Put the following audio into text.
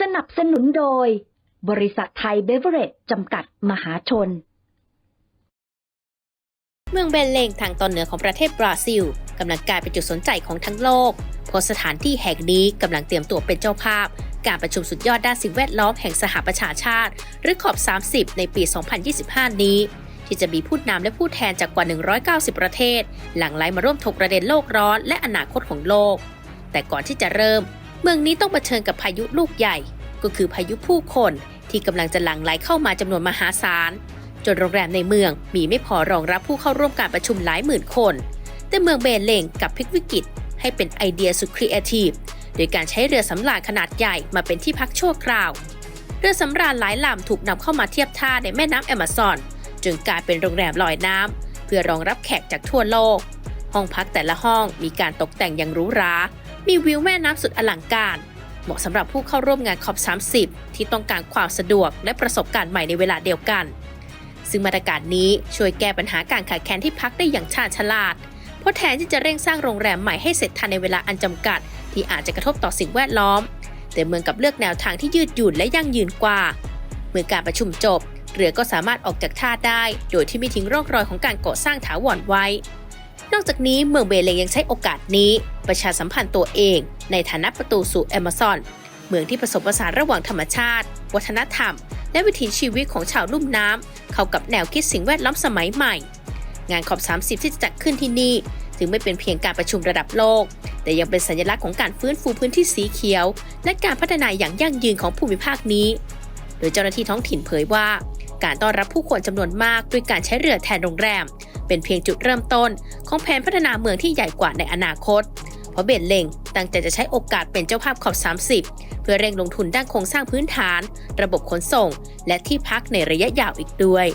สนับสนุนโดย บริษัทไทยเบเวอเรจจำกัดมหาชน เมืองเบลเลงทางตอนเหนือของประเทศบราซิลกำลังกลายเป็นจุดสนใจของทั้งโลก เพราะสถานที่แห่งนี้กำลังเตรียมตัวเป็นเจ้าภาพ การประชุมสุดยอดด้านสิ่งแวดล้อมแห่งสหประชาชาติ หรือขอบ 30 ในปี 2025 นี้ ที่จะมีผู้นำและผู้แทนจากกว่า 190 ประเทศ หลั่งไหลมาร่วมถกประเด็นโลกร้อนและอนาคตของโลก แต่ก่อนที่จะเริ่ม เมืองนี้ต้องเผชิญกับพายุลูกใหญ่ ก็คือพายุผู้คนที่กำลังจะหลั่งไหลเข้ามาจำนวนมหาศาล จนโรงแรมในเมืองมีไม่พอรองรับผู้เข้าร่วมการประชุมหลายหมื่นคน แต่เมืองเบนเลงกับพลิกวิกฤตให้เป็นไอเดียสุดครีเอทีฟโดยการใช้เรือสำราญขนาดใหญ่มาเป็นที่พักชั่วคราว เรือสำราญหลายลำถูกนำเข้ามาเทียบท่าในแม่น้ำแอมะซอนจนกลายเป็นโรงแรมลอยน้ำเพื่อรองรับแขกจากทั่วโลก ห้องพักแต่ละห้องมีการตกแต่งอย่างหรูหรา มีวิวแม่น้ำสุดอลังการ เหมาะสำหรับผู้เข้าร่วมงานคอป30 ที่ต้องการความสะดวกและประสบการณ์ใหม่ในเวลาเดียวกัน ซึ่งมาตรการนี้ช่วยแก้ปัญหาการขาดแคลนที่พักได้อย่างชาญฉลาด เพราะแทนที่จะเร่งสร้างโรงแรมใหม่ให้เสร็จทันในเวลาอันจำกัด ที่อาจจะกระทบต่อสิ่งแวดล้อม แต่เมืองกับเลือกแนวทางที่ยืดหยุ่นและยั่งยืนกว่า เมื่อการประชุมจบเรือก็สามารถออกจากท่าได้ โดยที่ไม่ทิ้งร่องรอยของการก่อสร้างถาวรไว้ นอกจากนี้เมืองเบเลงยังใช้โอกาสนี้ ประชาสัมพันธ์ตัวเอง ในฐานะประตูสู่แอมะซอน เมืองที่ผสมผสานระหว่างธรรมชาติ วัฒนธรรม และวิถีชีวิตของชาวลุ่มน้ำเข้ากับแนวคิดสิ่งแวดล้อมสมัยใหม่ งานขอบ 30 ที่จะจัดขึ้นที่นี่ถึงไม่เป็นเพียงการประชุมระดับโลก แต่ยังเป็นสัญลักษณ์ของการฟื้นฟูพื้นที่สีเขียว และการพัฒนาอย่างยั่งยืนของภูมิภาคนี้ โดยเจ้าหน้าที่ท้องถิ่นเผยว่า การต้อนรับผู้คนจำนวนมากด้วยการใช้เรือแทนโรงแรม เป็นเพียงจุดเริ่มต้น ของแผนพัฒนาเมืองที่ใหญ่กว่าในอนาคต เพราะเบนเลงตั้งใจจะใช้โอกาสเป็นเจ้าภาพขอบ 30 เพื่อเร่งลงทุนด้านโครงสร้างพื้นฐาน ระบบขนส่ง และที่พักในระยะยาวอีกด้วย